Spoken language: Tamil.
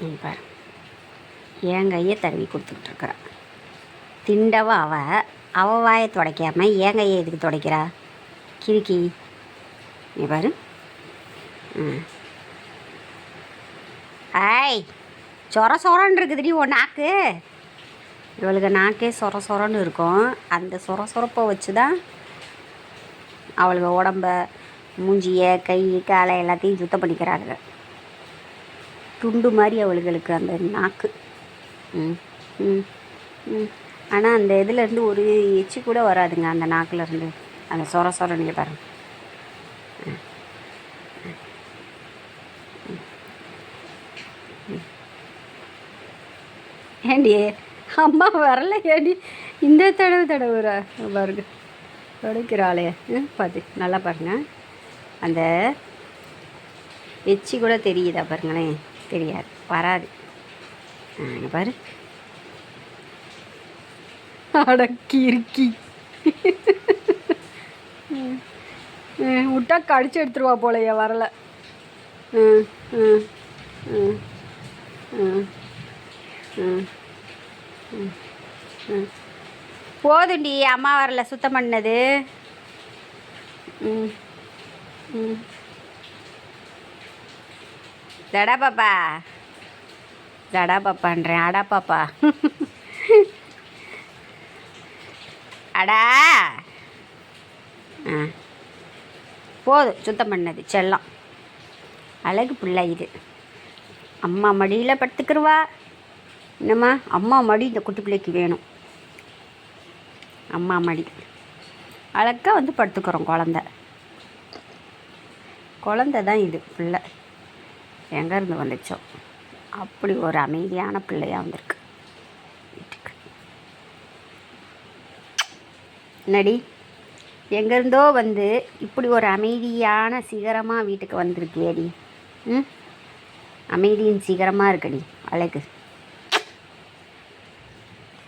ம், பாரு என் கையை தடவி கொடுத்துக்கிட்டுருக்குறா. திண்டவ அவ. அவ வாயை துடைக்காம என் கையை எதுக்கு துடைக்கிறா? கிறுக்கி. நீ பாரு. ம். சொர சொரன்னு இருக்குதுடி உன் நாக்கு. இவளுக்கு நாக்கே சொர சொரன்னு இருக்கும். அந்த சொர சொரப்பை வச்சு தான் அவளுக்கு உடம்ப மூஞ்சிய கை காலை எல்லாத்தையும் சுத்தம் பண்ணிக்கிறாங்க துண்டு மாதிரி அவளுகளுக்கு அந்த நாக்கு. ம். ம். ம். ஆனால் அந்த இதுலேருந்து ஒரு எச்சி கூட வராதுங்க அந்த நாக்குலேருந்து அந்த சொர சொரன்னு பாருங்க. ஏண்டி அம்மா வரல ஏண்டி? இந்த தடவை தடவுறா பாருங்க. துடைக்கிறாளே ம் பார்த்து நல்லா பாருங்க. அந்த எச்சி கூட தெரியுதா பாருங்களேன். தெரியாது. வராது. பாரு. அடக்கி இருக்கி விட்டா கடிச்சு எடுத்துருவா போலையே வரல. ம் ம் ம் ம் ம் ம் ம் போதுண்டி அம்மா வரல சுத்தம் பண்ணது. ம் ம். தடா பாப்பா. தடா பாப்பான்றேன். அடா பாப்பா. அடா. ஆ. போதும் சுத்தம் பண்ணது. செல்லம். அழகு பிள்ளை இது. அம்மா மடியில் படுத்துக்கிருவா. என்னம்மா? அம்மா மடி இந்த குட்டி பிள்ளைக்கு வேணும். அம்மா மடி. அழகாக வந்து படுத்துக்கிறோம் குழந்த. குழந்த தான் இது பிள்ளை. எங்கேருந்து வந்துச்சோ? அப்படி ஒரு அமைதியான பிள்ளையாக வந்திருக்கு. வீட்டுக்கு. என்னடி? எங்கேருந்தோ வந்து இப்படி ஒரு அமைதியான சிகரமாக வீட்டுக்கு வந்திருக்கியேடி. ம்? அமைதியின் சிகரமாக இருக்கடி. அழகு.